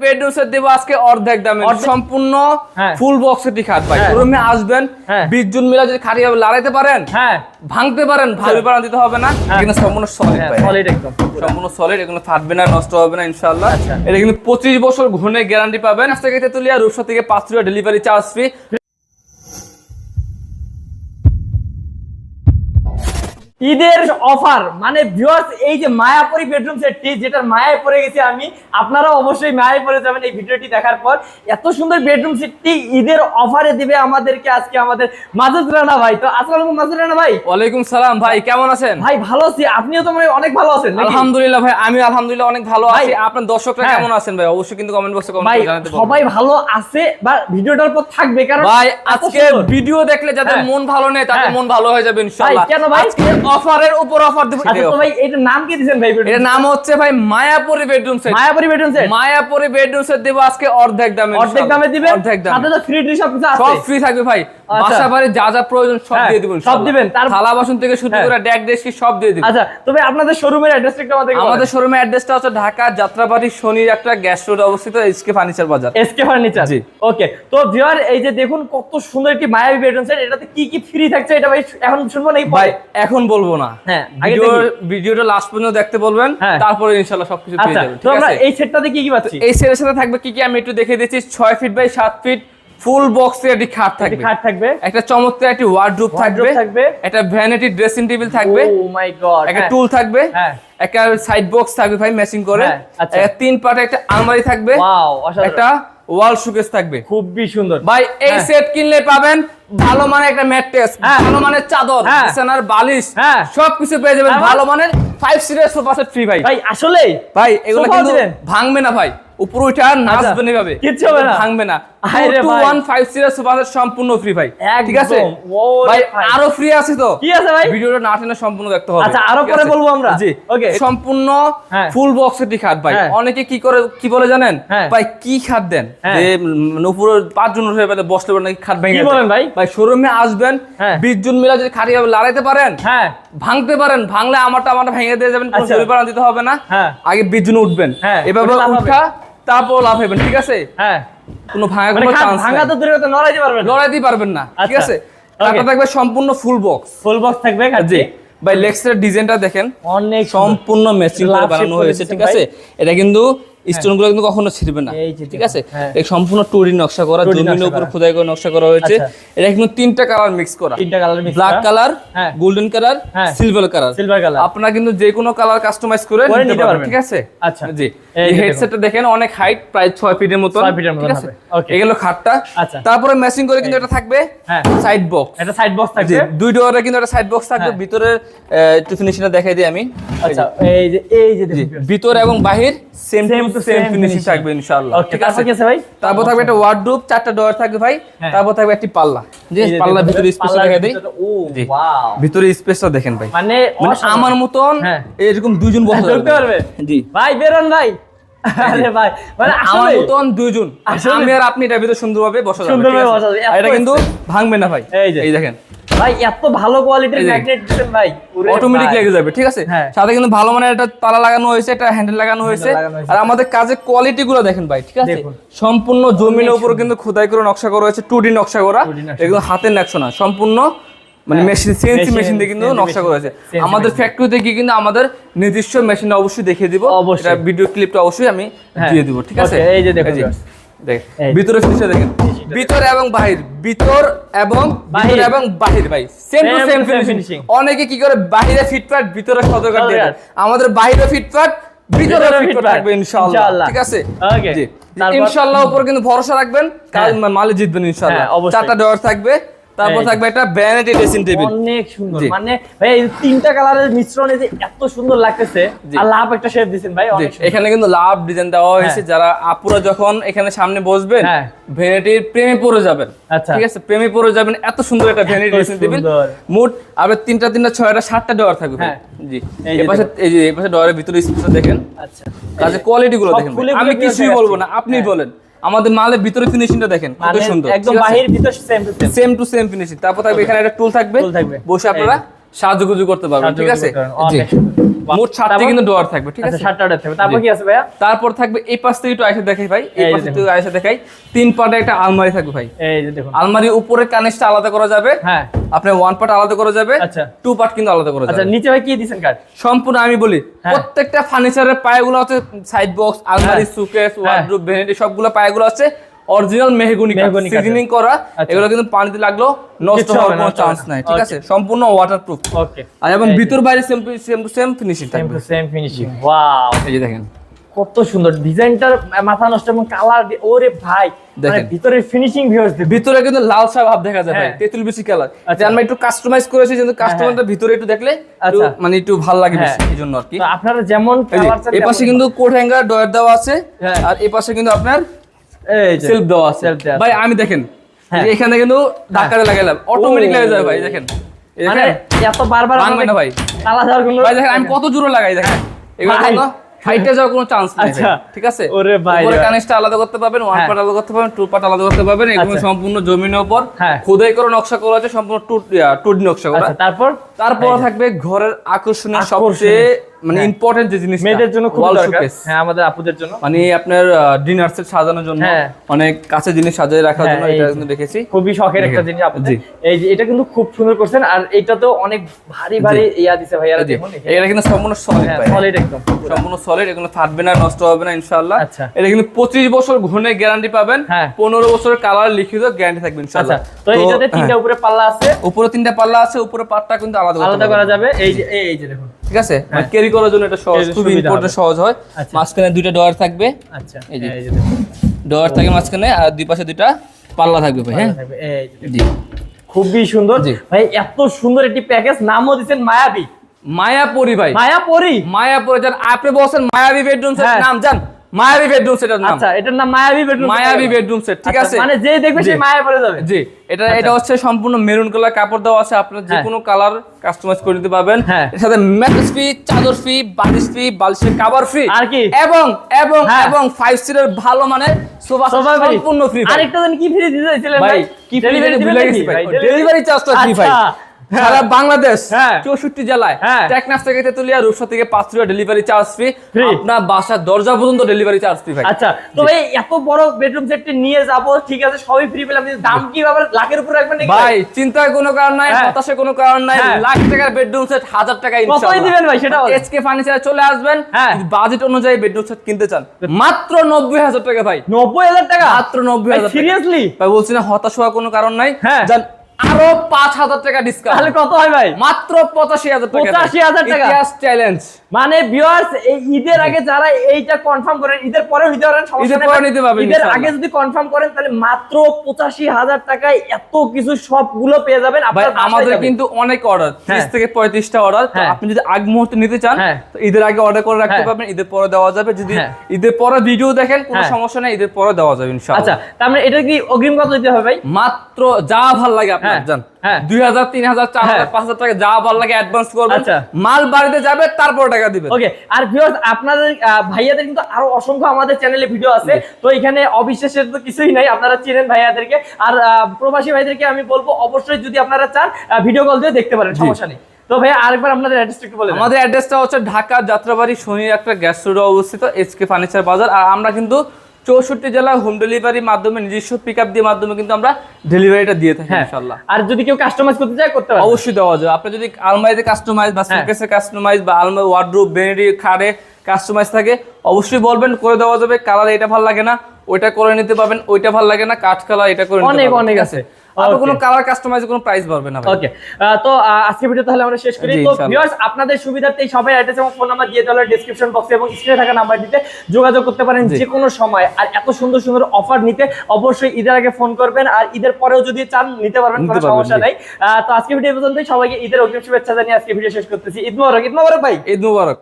Bedroom set দেবো আজকে অর্ধেক দামে। সম্পূর্ণ হ্যাঁ। খাট ভাই। হ্যাঁ। আসবেন হ্যাঁ। বিশ জন মিলা যদি খাটি ভাবে লড়াইতে পারেন? হ্যাঁ। ভাঙতে পারেন ভালো দিতে হবে না। কিন্তু সম্পূর্ণ সলিড ভাই। সলিড একদম। সম্পূর্ণ সলিড এগুলো ফাটবে না নষ্ট হবে না ইনশাআল্লাহ। আচ্ছা। এটা কিন্তু পঁচিশ বছর ঘুনে গ্যারান্টি পাবেন। তেতুলিয়া রূপসা থেকে পাঁচ টাকা ডেলিভারি চার্জ ফ্রি ঈদের অফার মানে ভিউয়ার্স এই যে মায়াপুরি বেডরুম সেটটি যেটার মায়ায় পড়ে গেছি আমি আপনারা অবশ্যই মায়ায় পড়ে যাবেন এই ভিডিওটি দেখার পর। এত সুন্দর বেডরুম সেটটি ঈদের অফারে দিবে আমাদেরকে আজকে আমাদের মাজুদ রানা ভাই। তো আসসালামু আলাইকুম মাজুদ রানা ভাই। ওয়ালাইকুম সালাম ভাই কেমন আছেন? ভাই ভালো আছি। আপনিও তো মানে অনেক ভালো আছেন আলহামদুলিল্লাহ ভাই আমি আলহামদুলিল্লাহ অনেক ভালো আছি। আপনার দর্শকরা হ্যাঁ। কেমন আছেন ভাই? অবশ্যই কিন্তু কমেন্ট বক্সে কমেন্ট করে জানাতে পারবেন সবাই ভালো আছে বা ভিডিওটার পর থাকবে কারণ ভাই আজকে ভিডিও দেখলে যাদের হ্যাঁ। মন ভালো নেই তাদের হ্যাঁ। মন ভালো হয়ে যাবে ইনশাআল্লাহ। কেন ভাই? অফারের উপর অফার দেব। আচ্ছা তো ভাই এটার নাম কি দিবেন ভাই এর নাম হচ্ছে ভাই Mayapuri bedroom set Mayapuri bedroom set Mayapuri bedroom set দেব আজকে অর্ধেক দামে অর্ধেক দামে দিবেন? অর্ধেক দামে। সাথে তো ফ্রি ড্রি সব কিছু সব ফ্রি থাকবে ভাই। বাসা বাড়ি যা যা প্রয়োজন সব হ্যাঁ, দিয়ে দিবেন সব দিবেন, তার- থালা বাসন থেকে শুরু হ্যাঁ। করে ডেক ডেস্কি সব দিয়ে দিবেন। আচ্ছা তবে আপনাদের শোরুমের অ্যাড্রেসটা একটু আমাদের আমাদের শোরুমের অ্যাড্রেসটা হচ্ছে ঢাকা যাত্রাবাড়ি শনির একটা গ্যাস রোড অবস্থিত এসকে ফার্নিচার বাজার এসকে ফার্নিচার জি। ওকে তো ভিউয়ার এই যে দেখুন কত সুন্দর একটি মায়াবী বেডরুম সেট এটাতে কি কি ফ্রি থাকছে এটা ভাই এখন শুনব না ভাই এখন বলব না। হ্যাঁ। ভিডিওটা লাস্ট পর্যন্ত দেখতে বলবেন হ্যাঁ। তারপরে ইনশাআল্লাহ সবকিছু পেয়ে আচ্ছা যাবেন তো আমরা এই সেটটাতে কি কি পাচ্ছি? এই সেটের সাথে থাকবে কি কি আমি একটু দেখে দিচ্ছি ছয় ফিট বাই সাত ফিট ফুল বক্সের একটি খাট থাকবে। খাট থাকবে। একটা চমৎকার একটি ওয়ার্ডরোব থাকবে। থাকবে। একটা ভ্যানিটি ড্রেসিং টেবিল থাকবে। ও মাই গড একটা টুল থাকবে। হ্যাঁ। একটা সাইড বক্স থাকবে ভাই ম্যাচিং করে। হ্যাঁ, আচ্ছা। তিন পাটে একটা আলমারি থাকবে। ওয়াও অসাধারণ। একটা ওয়াল শোকেস থাকবে। খুবই সুন্দর। ভাই এই হ্যাঁ। সেট কিনলে পাবেন ভালো মানের একটা ম্যাট্রেস হ্যাঁ। ভালো মানের চাদর হ্যাঁ। বিছানার বালিশ হ্যাঁ। সবকিছু পেয়ে যাবেন ভালো মানের ফাইভ সিটের সোফা সেট ফ্রি ভাই ভাই আসলে ভাই এগুলো কিন্তু ভাঙবে না ভাই উপরে উঠে আর নাচবে না এভাবে। কিচ্ছু হবে না? ভাঙবে না টু। ওয়ান ফাইভ সিটের সোফা সেট সম্পূর্ণ ফ্রি ভাই ঠিক আছে ভাই। আরও ফ্রি আছে তো কি আছে ভাই ভিডিওটা না টেনে সম্পূর্ণ দেখতে হবে আচ্ছা, আরও পরে বলব আমরা। জি Okay. সম্পূর্ণ হ্যাঁ। ফুল বক্সের খাট ভাই হ্যাঁ। অনেকে কি করে কি বলে জানেন হ্যাঁ। ভাই কি খাট দেন হ্যাঁ। যে পাঁচ জন উঠে পেলে বসলে নাকি খাট ভেঙে কি বলেন ভাই? ভাই শোরুমে আসবেন হ্যাঁ। বিশ জন মিলা যদি খাটি লড়াইতে পারেন হ্যাঁ। ভাঙতে পারেন ভাঙলে আমারটা আমারটা ভেঙে দিয়ে যাবেন কোনো আচ্ছা। জরিমানা দিতে হবে না। হ্যাঁ। আগে বিশ জন উঠবেন। হ্যাঁ, এভাবে। উঠা তারপর লাভ হবেন ঠিক আছে? হ্যাঁ। কোনো ভাঙা মানে কোনো চান্স ভাঙা তো দূরে কথা নড়াইতে পারবেন। লড়াইতে পারবেন না ঠিক আচ্ছা। আছে. কাটা থাকবে সম্পূর্ণ ফুল বক্স ফুল বক্স থাকবে জি। ভাই লেক্সের ডিজাইনটা দেখেন। অনেক সম্পূর্ণ ম্যাচিং করে বানানো হয়েছে ঠিক আছে? এটা কিন্তু স্টোনগুলো কিন্তু কখনো ছিড়বে না ঠিক আছে? হ্যাঁ। এই সম্পূর্ণ টুরি নকশা করা জমিনের উপর খোদাই করে নকশা করা হয়েছে। আচ্ছা। এটা কিন্তু তিনটা কালার মিক্স করা। তিনটা কালার মিক্স ব্ল্যাক কালার হ্যাঁ। গোল্ডেন কালার হ্যাঁ। সিলভার কালার সিলভার কালার আপনারা কিন্তু যে কোনো কালার কাস্টমাইজ করে নিতে পারবেন। ঠিক আছে? আচ্ছা। জি। এই এই হেডসেটটা দেখেন অনেক হাইট প্রায় 6 ফিটের মতো ছয় ফিটের মতন ঠিক আছে এগুলো খাটটা। আচ্ছা। তারপরে ম্যাচিং করে কিন্তু এটা থাকবে হ্যাঁ। সাইড বক্স এটা সাইড বক্স থাকবে। দুই ডোরে কিন্তু একটা সাইড বক্স থাকবে হ্যাঁ। ভিতরে একটু ফিনিশিংটা দেখাই দিই আমি। আচ্ছা এই যে। এই যে ভিতর এবং বাহির সেম টু সেম ফিনিশিং থাকবে ইনশাআল্লাহ। ঠিক আছে? কি আছে ভাই? তারপর থাকবে একটা ওয়ার্ডরোব চারটা ডোর থাকবে ভাই। তারপর থাকবে একটি পাল্লা। যে এই যে পাল্লার দেখুন, ভিতরে স্পেস পাল্লার দেই। ও ওয়াও ভিতরে স্পেসটা দেখেন ভাই। মানে আমার মতন হ্যাঁ। এরকম দুইজন পারবে? জি। ভাই বেরোন ভাই। আরে ভাই মানে আমার মতন দুইজন। আসলে? আমি আর আপনি এটার ভিতরে সুন্দরভাবে বসা যাবে সুন্দরভাবে বসা যাবে, এটা কিন্তু ভাঙবে না ভাই। এই দেখেন। ভাই এত ভালো কোয়ালিটির ম্যাগনেট দিচ্ছেন ভাই। অটোমেটিক লেগে যাবে ঠিক আছে? হ্যাঁ। সাথে কিন্তু ভালো একটা তালা লাগানো হয়েছে একটা হ্যান্ডেল লাগানো হয়েছে। আর আমাদের কাজের কোয়ালিটি গুলো দেখেন ভাই ঠিক আছে? সম্পূর্ণ জমিনের উপর কিন্তু খোদাই করে নকশা করা হয়েছে টু ডি নকশা করা। এগুলো হাতের নকশা না সম্পূর্ণ মানে। মেশিন সিএনসি মেশিন দিয়ে কিন্তু নকশা করা হয়েছে। আমাদের ফ্যাক্টরিতে গিয়ে কিন্তু আমাদের নিজস্ব মেশিন অবশ্যই দেখিয়ে দিব। অবশ্যই। এটা ভিডিও ক্লিপটা অবশ্যই আমি হ্যাঁ। দিয়ে দিব ঠিক আছে? এই যে দেখুন ভিতরে ফিনিশটা দেখেন। ভিতর এবং বাহির। ভিতর এবং বাহির। এবং বাহির ভাই। সেম টু সেম ফিনিশিং অনেকে কি করে? বাহিরে ফিটফাট ভিতরে দিয়ে দেয়। আমাদের বাহিরে ফিটফাট ভিতরে ফিটফাট। থাকবে ইনশাআল্লাহ। ঠিক আছে? ওকে ইনশাআল্লাহ উপর কিন্তু ভরসা রাখবেন। কাল মালে জিতবেন ইনশাআল্লাহ। হ্যাঁ, চারটা ডর থাকবে। তারপর থাকবে একটা ভ্যানিটি ড্রেসিং টেবিল অনেক সুন্দর। মানে ভাই এই তিনটা কালারের মিশ্রণে যে এত সুন্দর লাগতেছে আর লাভ একটা শেপ দিছেন ভাই অনেক এখানে কিন্তু লাভ ডিজাইন দেওয়া হয়েছে। যারা আপুরা যখন এখানে সামনে বসবেন হ্যাঁ। ভ্যানিটির প্রেমে পড়ে যাবেন। আচ্ছা। ঠিক আছে? প্রেমে পড়ে যাবেন এত সুন্দর একটা ভ্যানিটি ড্রেসিং টেবিল মোট আবার তিনটা তিনটা ছয়টা সাতটা ডোর থাকবে। হ্যাঁ। জি। এই পাশে এই যে এই পাশে ডোরের ভিতরে স্পেসটা দেখেন। আচ্ছা। কাজে কোয়ালিটি গুলো দেখেন আমি কিছুই বলব না আপনি বলেন। আমাদের মালের ভিতরে ফিনিশিংটা দেখেন কত মানে সুন্দর। একদম বাহির ভিতর same to same same to same finishing তারপর থাকবে এখানে একটা টুল থাকবে। থাকবে। বসে আপনারা সাহায্য করতে পারবেন ঠিক আছে? মোট সাতটি কিন্তু থাকবে ঠিক আচ্ছা আছে? সাতটা থাকবে। তারপর কি আছে ভাইয়া? তারপর থাকবে এই পাশ থেকে একটু আইসা দেখাই ভাই এই পাশ থেকে আইসা দেখাই। তিন পার্টে একটা আলমারি থাকবে ভাই। এই যে দেখুন। আলমারি উপরে কানেসটা আলাদা করা যাবে। হ্যাঁ। আপনার ওয়ান পার্ট আলাদা করা যাবে। আচ্ছা। টু পার্ট কিন্তু আলাদা করা আচ্ছা যাবে। নিচে ভাই কি কাঠ সম্পূর্ণ আমি বলি হ্যাঁ। প্রত্যেকটা ফার্নিচারের পায়াগুলো আছে সাইড বক্স আলমারি সুকেস ওয়ার্ডরোব ভ্যানিটি সবগুলো পায়াগুলো আছে। অরিজিনাল মেহগুনি সিজনিং করা আচ্ছা। এগুলো কিন্তু পানিতে লাগল নষ্ট হওয়ার কোনো চান্স নাই ঠিক আছে? সম্পূর্ণ ওয়াটারপ্রুফ ওকে আর এবং ভিতর বাইরে same same to same finishing থাকবে সেম ফিনিশিং ওয়াও এই যে দেখেন। কত সুন্দর ডিজাইনটার মাথা নষ্ট এবং কালার ওরে ভাই। মানে দেখেন। ভিতরের ফিনিশিং ভিউয়ার্স ভিতরে কিন্তু লাল চা ভাব দেখা যায় ভাই। হ্যাঁ। তেঁতুল বেশি কালার আচ্ছা। আমরা একটু কাস্টমাইজ করেছি কিন্তু কাস্টমারটা ভিতরে একটু দেখলে আচ্ছা। মানে একটু ভালো লাগে হ্যাঁ। বেশি এই জন্য আর কি। তো আপনারা যেমন কালার চান এই পাশে কিন্তু কোট হ্যাঙ্গার ডয়ার দেওয়া আছে। হ্যাঁ। আর এই পাশে কিন্তু আপনার সেলফ দেওয়া আছে। ভাই আমি দেখেন হ্যাঁ। এখানে কিন্তু ধাক্কাতে লাগাইলাম অটোমেটিক লাগে যায় ভাই দেখেন মানে এত বারবার ভাঙবে না ভাই। কালা যাওয়ার কোনো ভাই দেখেন আমি কত জোরে লাগাই দেখেন এগুলো কোনো হাইটে যাওয়ার কোনো চান্স নেই আচ্ছা। ঠিক আছে ওরে ভাই উপরে রে। আলাদা করতে পারবেন ওয়ান হ্যাঁ। পার্ট আলাদা করতে পারবেন টু পার্ট আলাদা করতে পারবেন এগুলো আচ্ছা। সম্পূর্ণ জমিনের উপর হ্যাঁ। খোদাই করে নকশা করা আছে সম্পূর্ণ টুট টুট নকশা করা আচ্ছা তারপর তারপর থাকবে ঘরের আকর্ষণীয়। সবচেয়ে মানে হ্যাঁ। ইম্পর্টেন্ট যে জিনিস মেয়েদের জন্য খুব দরকার। হ্যাঁ আমাদের আপুদের জন্য। মানে আপনার ডিনার সেট সাজানোর জন্য হ্যাঁ। অনেক কাছে জিনিস সাজিয়ে রাখার হ্যাঁ, জন্য এটা কিন্তু দেখেছি। খুবই শখের একটা জিনিস আপনাদের। জি। এই যে এটা কিন্তু খুব সুন্দর করছেন আর এটা তো অনেক ভারী ভারী ইয়া দিছে দেখুন এটা কিন্তু সম্পূর্ণ সলিড সলিড একদম। সম্পূর্ণ সলিড এগুলো ফাটবে না নষ্ট হবে না ইনশাআল্লাহ। আচ্ছা। এটা কিন্তু পঁচিশ বছর ঘুরে গ্যারান্টি পাবেন। হ্যাঁ। পনেরো বছরের কালার লিখিত গ্যারান্টি থাকবে আচ্ছা ইনশাআল্লাহ তো এটাতে তিনটা হ্যাঁ। উপরে পাল্লা আছে? উপরে তিনটা পাল্লা আছে উপরে পাটটা কিন্তু আলাদা আলাদা করা যাবে। এই যে এই যে দেখুন। ঠিক আছে? মানে ক্যারি করার জন্য এটা সহজ খুবই ইম্পর্টেন্ট সহজ হয়। আচ্ছা। মাঝখানে দুইটা ডয়ার থাকবে। আচ্ছা এই যে। ডয়ার থাকে মাঝখানে আর দুই পাশে দুইটা পাল্লা থাকবে ভাই হ্যাঁ। জি। খুবই সুন্দর। জি। ভাই এত সুন্দর একটি প্যাকেজ নামও দিচ্ছেন মায়াবী। মায়াপুরি ভাই। মায়াপরি? মায়াপুরি যান আপনি বলছেন মায়াবী বেডরুম হ্যাঁ। নাম জান মায়াবী বেডরুম সেটের নাম। আচ্ছা এটার নাম মায়াবী বেডরুম মায়াবী বেডরুম সেট ঠিক আছে? মানে যে দেখবে জি। সে মায়া পড়ে যাবে। জি এটা এটা হচ্ছে সম্পূর্ণ মেরুন কালার কাপড় দেওয়া আছে আপনার যে। কোনো কালার কাস্টমাইজ করে নিতে পারবেন। হ্যাঁ। এর সাথে ম্যাট্রেস ফ্রি চাদর ফ্রি বালিশ ফ্রি বালিশের কভার ফ্রি আর কি? এবং এবং হ্যাঁ। এবং ফাইভ সিটার ভালো মানের সোফা ফ্রি সম্পূর্ণ ফ্রি আরেকটা জানি কি ফ্রি দিতে চাইছিলেন ভাই কি ডেলিভারি দিবেন ভুলে গেছি ভাই ভাই ডেলিভারি চার্জটা ফ্রি ভাই আচ্ছা। সারা বাংলাদেশ হ্যাঁ। চৌষট্টি জেলায় হ্যাঁ। টেকনাফ থেকে তেতুলিয়া রূপসা থেকে পাঁচটিয়া ডেলিভারি চার্জ ফ্রি আপনার বাসার দরজা পর্যন্ত ডেলিভারি চার্জ ফ্রি ভাই আচ্ছা তো ভাই এত বড় বেডরুম সেটটি নিয়ে যাব ঠিক আছে সবই ফ্রি পেলাম দাম কি আবার লাখের উপর রাখবেন নাকি ভাই চিন্তার কোনো কারণ নাই হ্যাঁ। হতাশার কোনো কারণ নাই হ্যাঁ। লাখ টাকার বেডরুম সেট হাজার টাকা কতই দিবেন ভাই সেটা। এসকে ফার্নিচারে চলে আসবেন হ্যাঁ। বাজেট অনুযায়ী বেডরুম সেট কিনতে চান মাত্র নব্বই হাজার টাকা ভাই নব্বই হাজার টাকা মাত্র নব্বই হাজার সিরিয়াসলি ভাই বলছি না হতাশ হওয়ার কোনো কারণ নাই হ্যাঁ। জান আরও পাঁচ হাজার টাকা ডিসকাউন্ট তাহলে কত হয় ভাই মাত্র পঁচাশি হাজার টাকা 85,000 টাকা? চ্যালেঞ্জ মানে ভিউয়ার্স এই ঈদের আগে যারা এইটা কনফার্ম করেন ঈদের পরে নিতে পারেন ঈদের পরে নিতে পারবেন ঈদের আগে যদি কনফার্ম করেন তাহলে মাত্র পঁচাশি হাজার টাকায় এত কিছু সবগুলো পেয়ে যাবেন আপনার আমাদের কিন্তু অনেক অর্ডার ত্রিশ হ্যাঁ। থেকে পঁয়ত্রিশটা অর্ডার হ্যাঁ। আপনি যদি আগ মুহূর্তে নিতে চান হ্যাঁ। তো ঈদের আগে অর্ডার করে রাখতে। পারবেন ঈদের পরে দেওয়া যাবে যদি। ঈদের পরে ভিডিও দেখেন কোনো। সমস্যা নেই ঈদের পরে দেওয়া যাবে ইনশাআল্লাহ আচ্ছা তার মানে এটা কি অগ্রিম কত দিতে হবে ভাই মাত্র যা ভালো লাগে আপনার দুই হাজার তিন হাজার চার হাজার। পাঁচ হাজার টাকা যা ভালো লাগে অ্যাডভান্স করবেন। মাল বাড়িতে যাবে তারপর টাকা দিবেন। ওকে আর ভিউয়ার্স আপনাদের ভাইয়াদের কিন্তু আরও অসংখ্য আমাদের চ্যানেলে ভিডিও আছে। তো এখানে অবিশ্বাসের তো কিছুই নাই আপনারা চিনেন ভাইয়াদেরকে। আর প্রবাসী ভাইদেরকে আমি বলব অবশ্যই যদি আপনারা চান ভিডিও কল দিয়ে দেখতে পারেন সমস্যা নেই। তো ভাইয়া আরেকবার আপনাদের অ্যাড্রেসটা একটু বলে দেন। আমাদের অ্যাড্রেসটা হচ্ছে ঢাকা যাত্রাবাড়ি শনি একটা গ্যাস স্টোরে অবস্থিত এসকে ফার্নিচার বাজার আর আমরা কিন্তু চৌষট্টি জেলা হোম ডেলিভারির মাধ্যমে নিজস্ব পিক আপ দিয়ে মাধ্যমে কিন্তু আমরা ডেলিভারিটা দিয়ে থাকি হ্যাঁ। ইনশাল্লাহ আর যদি কেউ কাস্টমাইজ করতে চায় করতে পারে অবশ্যই দেওয়া যাবে। আপনি যদি আলমারিতে কাস্টমাইজ বা হ্যাঁ। সুকেসে কাস্টমাইজ বা আলমারি ওয়ার্ড্রোব বেনেরি খাড়ে কাস্টমাইজ থাকে অবশ্যই বলবেন করে দেওয়া যাবে। কালার এটা ভালো লাগে না ওইটা করে নিতে পারবেন ওইটা ভালো লাগে না কাঠ কালার এটা করে নিতে অনেক অনেক আছে? আপনার কোনো কালার কাস্টমাইজে কোনো প্রাইস না ওকে তো আজকে ভিডিও তাহলে আমরা শেষ করি। তো ভিউয়ার্স আপনাদের সুবিধার্থে সবাই অ্যাড্রেস এবং ফোন নাম্বার দিয়ে দেওয়ার ডেসক্রিপশন বক্সে এবং স্ক্রিনে থাকা নাম্বার দিতে যোগাযোগ করতে পারেন। যে কোনো সময়। আর এত সুন্দর সুন্দর অফার নিতে অবশ্যই ঈদের আগে ফোন করবেন। আর ঈদের পরেও যদি চান নিতে পারবেন কোনো সমস্যা নাই। তো আজকে ভিডিও পর্যন্তই। সবাইকে ঈদের অগ্রিম শুভেচ্ছা জানিয়ে আজকে ভিডিও শেষ করতেছি। ঈদ মোবারক ঈদ মোবারক ভাই। ঈদ মুবারক।